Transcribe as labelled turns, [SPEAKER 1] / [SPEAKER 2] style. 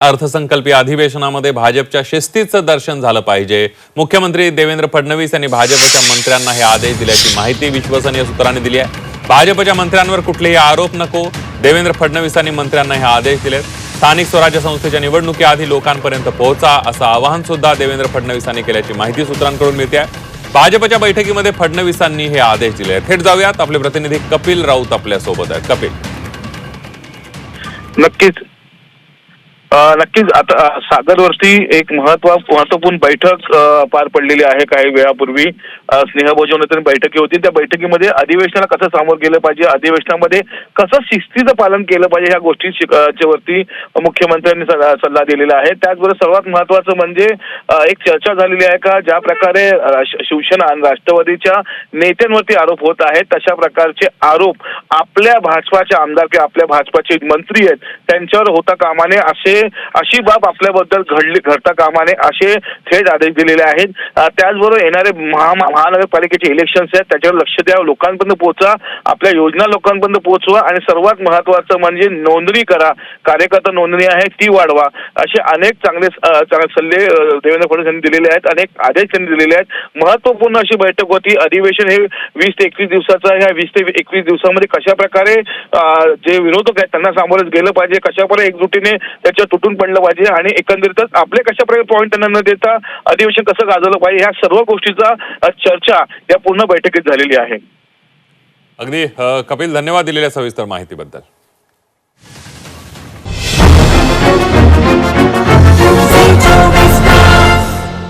[SPEAKER 1] अर्थसंकल्पीय अधिवेशनामध्ये भाजपच्या शिस्तीचं दर्शन झालं पाहिजे. मुख्यमंत्री देवेंद्र फडणवीस यांनी भाजपच्या मंत्र्यांना हे आदेश दिल्याची माहिती विश्वसनीय सूत्रांनी दिली आहे. भाजपच्या मंत्र्यांवर कुठलेही आरोप नको. देवेंद्र फडणवीसांनी मंत्र्यांना हे आदेश दिलेत. स्थानिक स्वराज्य संस्थेच्या निवडणुकीआधी लोकांपर्यंत पोहोचा असं आवाहन सुद्धा देवेंद्र फडणवीसांनी केल्याची माहिती सूत्रांकडून मिळते आहे. भाजपच्या बैठकीमध्ये फडणवीसांनी हे आदेश दिले थेट जाऊयात. आपले प्रतिनिधी कपिल राऊत आपल्यासोबत आहेत. कपिल.
[SPEAKER 2] नक्कीच. नक्कीच. आता सागरवरती एक महत्त्व महत्त्वपूर्ण बैठक पार पडलेली आहे काही वेळापूर्वी. स्नेहभोजन बैठकी होती. त्या बैठकीमध्ये अधिवेशनाला कसं सामोरं गेलं पाहिजे? अधिवेशनामध्ये कसं शिस्तीचं पालन केलं पाहिजे ह्या गोष्टी वरती मुख्यमंत्र्यांनी सल्ला सल्ला दिलेला आहे. त्याचबरोबर सर्वात महत्वाचं म्हणजे एक चर्चा झालेली आहे का? ज्या प्रकारे शिवसेना आणि राष्ट्रवादीच्या नेत्यांवरती आरोप होत आहेत तशा प्रकारचे आरोप आपल्या भाजपाचे आमदार किंवा आपल्या भाजपाचे मंत्री आहेत त्यांच्यावर होता कामाने असे अशी बाब आपल्याबद्दल घडली घडता कामाने असे थेट आदेश दिलेले आहेत. त्याचबरोबर येणारे महा महानगरपालिकेचे इलेक्शन्स आहेत. त्याच्यावर लक्ष द्या लोकांपर्यंत पोहोचा. आपल्या योजना लोकांपर्यंत पोहोचवा. आणि सर्वात महत्वाचं म्हणजे नोंदणी करा. कार्यकर्ता नोंदणी आहे ती वाढवा. असे अनेक चांगले सल्ले देवेंद्र फडणवीस यांनी दिलेले आहेत. अनेक आदेश त्यांनी दिलेले आहेत. महत्त्वपूर्ण अशी बैठक होती. अधिवेशन हे वीस ते एकवीस दिवसाचं ह्या वीस ते एकवीस दिवसामध्ये कशा प्रकारे जे विरोधक आहेत त्यांना सामोरं गेलं पाहिजे कशा प्रकारे एकजुटीने त्याच्या तुटून पडलं पाहिजे आणि एकंदरीतच आपले कशाप्रकारे पॉईंट त्यांना न देता अधिवेशन कसं गाजवलं पाहिजे ह्या सर्व गोष्टीचा चर्चा या पूर्ण बैठकीत झालेली आहे.
[SPEAKER 1] अगदी कपिल धन्यवाद दिलेल्या सविस्तर माहितीबद्दल.